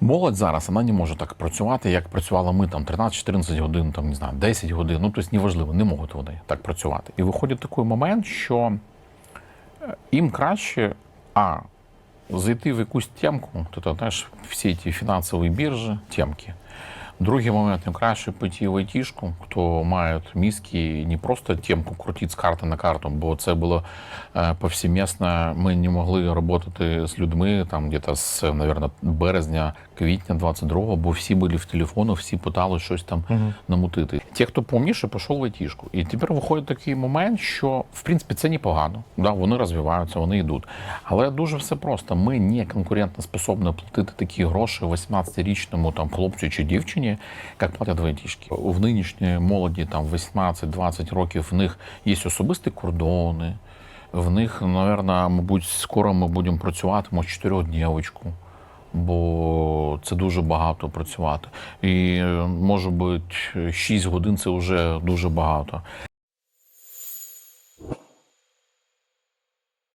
Молодь зараз вона не може так працювати, як працювали ми там 13-14 годин, там не знаю, 10 годин. Ну тобто неважливо, не можуть вони так працювати. І виходить такий момент, що е, їм краще а зайти в якусь темку, тобто знаєш, всі ті фінансові біржі, темки. Другий момент, краще пойти в айтішку, хто має мізки, не просто темку крутити з карти на карту, бо це було е, повсімісно. Ми не могли працювати з людьми там где-то з, наверное, березня, квітня 22-го, бо всі були в телефону, всі питали щось там намутити. Ті, хто повніше, пішов в айтішку. І тепер виходить такий момент, що в принципі це непогано. Да, вони розвиваються, вони йдуть. Але дуже все просто. Ми не конкурентно способні платити такі гроші 18-річному там хлопцю чи дівчині, як платять витішки. В нинішній молоді там 18-20 років в них є особисті кордони. В них, мабуть, мабуть, скоро ми будемо працювати, може, чотирьохдневочку бо це дуже багато працювати. І може бути 6 годин це вже дуже багато.